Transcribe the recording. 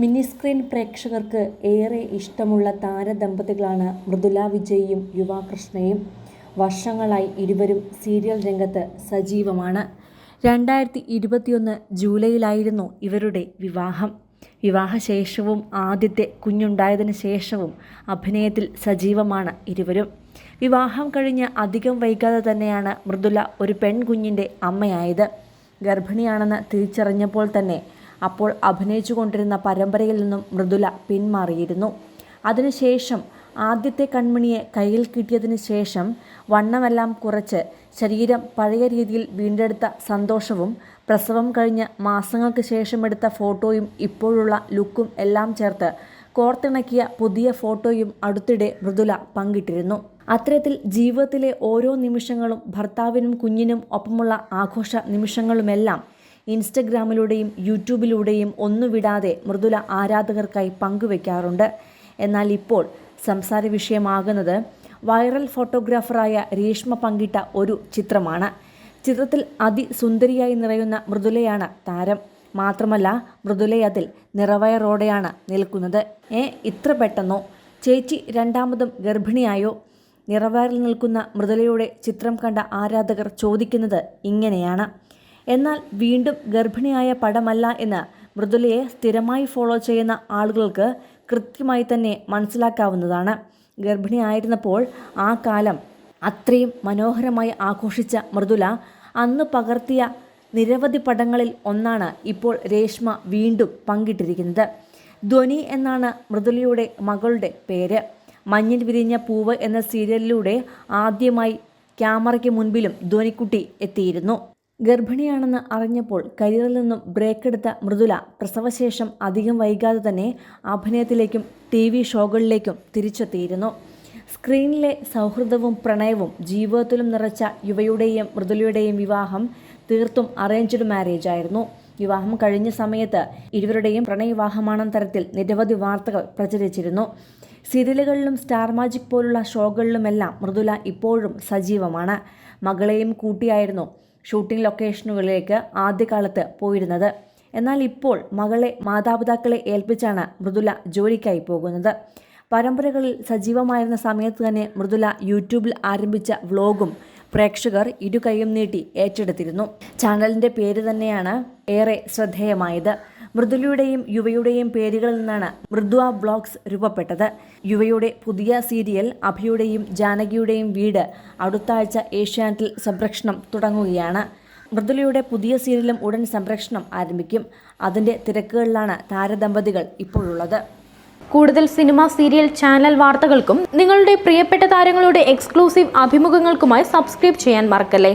Mini screen പ്രേക്ഷകർക്ക് ഏറെ ഇഷ്ടമുള്ള താരദമ്പതികളാണ് മൃദുല വിജയും യുവാകൃഷ്ണയും വർഷങ്ങളായി ഇരുവരും സീരിയൽ രംഗത്ത് സജീവമാണ്. രണ്ടായിരത്തി ഇരുപത്തിയൊന്ന് ജൂലൈയിലായിരുന്നു ഇവരുടെ വിവാഹം. വിവാഹശേഷവും ആദ്യത്തെ കുഞ്ഞുണ്ടായതിനു ശേഷവും അഭിനയത്തിൽ സജീവമാണ് ഇരുവരും. വിവാഹം കഴിഞ്ഞ് അധികം വൈകാതെ തന്നെയാണ് മൃദുല ഒരു പെൺകുഞ്ഞിന്റെ അമ്മയായത്. ഗർഭിണിയാണെന്ന് തിരിച്ചറിഞ്ഞപ്പോൾ തന്നെ അപ്പോൾ അഭിനയിച്ചുകൊണ്ടിരുന്ന പരമ്പരയിൽ നിന്നും മൃദുല പിന്മാറിയിരുന്നു. അതിനുശേഷം ആദ്യത്തെ കൺമണിയെ കയ്യിൽ കിട്ടിയതിന് ശേഷം വണ്ണമെല്ലാം കുറച്ച് ശരീരം പഴയ രീതിയിൽ വീണ്ടെടുത്ത സന്തോഷവും പ്രസവം കഴിഞ്ഞ് മാസങ്ങൾക്ക് ശേഷം എടുത്ത ഫോട്ടോയും ഇപ്പോഴുള്ള ലുക്കും എല്ലാം ചേർത്ത് കോർത്തിണക്കിയ പുതിയ ഫോട്ടോയും അടുത്തിടെ മൃദുല പങ്കിട്ടിരുന്നു. അത്തരത്തിൽ ജീവിതത്തിലെ ഓരോ നിമിഷങ്ങളും ഭർത്താവിനും കുഞ്ഞിനും ഒപ്പമുള്ള ആഘോഷ നിമിഷങ്ങളുമെല്ലാം ഇൻസ്റ്റഗ്രാമിലൂടെയും യൂട്യൂബിലൂടെയും ഒന്നുവിടാതെ മൃദുല ആരാധകർക്കായി പങ്കുവെക്കാറുണ്ട്. എന്നാൽ ഇപ്പോൾ സംസാര വിഷയമാകുന്നത് വൈറൽ ഫോട്ടോഗ്രാഫറായ രേഷ്മ പങ്കിട്ട ഒരു ചിത്രമാണ്. ചിത്രത്തിൽ അതിസുന്ദരിയായി നിറയുന്ന മൃദുലയാണ് താരം. മാത്രമല്ല മൃദുലയതിൽ നിറവയറോടെയാണ് നിൽക്കുന്നത്. ഏ ഇത്ര പെട്ടെന്നോ? ചേച്ചി രണ്ടാമതും ഗർഭിണിയായോ? നിറവയറിൽ നിൽക്കുന്ന മൃദുലയുടെ ചിത്രം കണ്ട ആരാധകർ ചോദിക്കുന്നത് ഇങ്ങനെയാണ്. എന്നാൽ വീണ്ടും ഗർഭിണിയായ പടമല്ല എന്ന് മൃദുലയെ സ്ഥിരമായി ഫോളോ ചെയ്യുന്ന ആളുകൾക്ക് കൃത്യമായി തന്നെ മനസ്സിലാക്കാവുന്നതാണ്. ഗർഭിണിയായിരുന്നപ്പോൾ ആ കാലം അത്രയും മനോഹരമായി ആഘോഷിച്ച മൃദുല അന്ന് പകർത്തിയ നിരവധി പടങ്ങളിൽ ഒന്നാണ് ഇപ്പോൾ രേഷ്മ വീണ്ടും പങ്കിട്ടിരിക്കുന്നത്. ധ്വനി എന്നാണ് മൃദുലയുടെ മകളുടെ പേര്. മഞ്ഞിൽ വിരിഞ്ഞ പൂവ് എന്ന സീരിയലിലൂടെ ആദ്യമായി ക്യാമറയ്ക്ക് മുൻപിലും ധ്വനിക്കുട്ടി എത്തിയിരുന്നു. ഗർഭിണിയാണെന്ന് അറിഞ്ഞപ്പോൾ കരിയറിൽ നിന്നും ബ്രേക്ക് എടുത്ത മൃദുല പ്രസവശേഷം അധികം വൈകാതെ തന്നെ അഭിനയത്തിലേക്കും ടി വി ഷോകളിലേക്കും തിരിച്ചെത്തിയിരുന്നു. സ്ക്രീനിലെ സൗഹൃദവും പ്രണയവും ജീവിതത്തിലും നിറച്ച യുവയുടെയും മൃദുലയുടെയും വിവാഹം തീർത്തും അറേഞ്ച്ഡ് മാരേജ് ആയിരുന്നു. വിവാഹം കഴിഞ്ഞ സമയത്ത് ഇരുവരുടെയും പ്രണയവിവാഹമാണെന്ന തരത്തിൽ നിരവധി വാർത്തകൾ പ്രചരിച്ചിരുന്നു. സീരിയലുകളിലും സ്റ്റാർ മാജിക് പോലുള്ള ഷോകളിലുമെല്ലാം മൃദുല ഇപ്പോഴും സജീവമാണ്. മകളെയും കൂട്ടിയായിരുന്നു ഷൂട്ടിംഗ് ലൊക്കേഷനുകളിലേക്ക് ആദ്യകാലത്ത് പോയിരുന്നത്. എന്നാൽ ഇപ്പോൾ മകളെ മാതാപിതാക്കളെ ഏൽപ്പിച്ചാണ് മൃദുല ജോലിക്കായി പോകുന്നത്. പരമ്പരകളിൽ സജീവമായിരുന്ന സമയത്ത് തന്നെ മൃദുല യൂട്യൂബിൽ ആരംഭിച്ച വ്ലോഗും പ്രേക്ഷകർ ഇരുകൈയും നീട്ടി ഏറ്റെടുത്തിരുന്നു. ചാനലിന്റെ പേര് തന്നെയാണ് ഏറെ ശ്രദ്ധേയമായത്. മൃദുലയുടെയും യുവയുടെയും പേരുകളിൽ നിന്നാണ് മൃദുവ ബ്ലോഗ്സ് രൂപപ്പെട്ടത്. യുവയുടെ പുതിയ സീരിയൽ അഭിയുടെയും ജാനകിയുടെയും വീട് അടുത്താഴ്ച ഏഷ്യാനെറ്റിൽ സംപ്രേഷണം തുടങ്ങുകയാണ്. മൃദുലയുടെ പുതിയ സീരിയലും ഉടൻ സംപ്രേഷണം ആരംഭിക്കും. അതിന്റെ തിരക്കുകളിലാണ് താരദമ്പതികൾ ഇപ്പോഴുള്ളത്. കൂടുതൽ സിനിമ സീരിയൽ ചാനൽ വാർത്തകൾക്കും നിങ്ങളുടെ പ്രിയപ്പെട്ട താരങ്ങളുടെ എക്സ്ക്ലൂസീവ് അഭിമുഖങ്ങൾക്കുമായി സബ്സ്ക്രൈബ് ചെയ്യാൻ മറക്കല്ലേ?